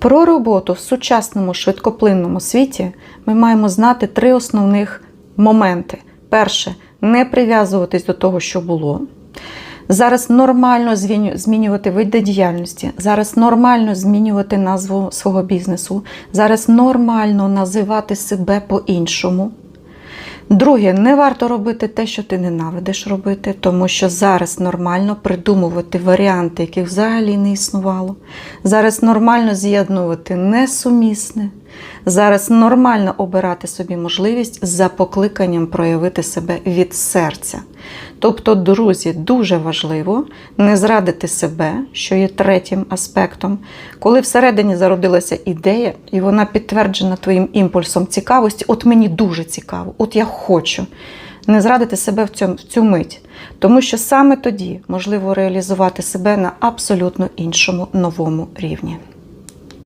Про роботу в сучасному швидкоплинному світі ми маємо знати три основних моменти. Перше не прив'язуватись до того, що було. Зараз нормально змінювати види діяльності. Зараз нормально змінювати назву свого бізнесу. Зараз нормально називати себе по-іншому. Друге, не варто робити те, що ти ненавидиш робити, тому що зараз нормально придумувати варіанти, яких взагалі не існувало. Зараз нормально з'єднувати несумісне. Зараз нормально обирати собі можливість за покликанням проявити себе від серця. Тобто, друзі, дуже важливо не зрадити себе, що є третім аспектом. Коли всередині зародилася ідея, і вона підтверджена твоїм імпульсом цікавості, от мені дуже цікаво, от я хочу. Не зрадити себе в цьому в цю мить, тому що саме тоді можливо реалізувати себе на абсолютно іншому новому рівні.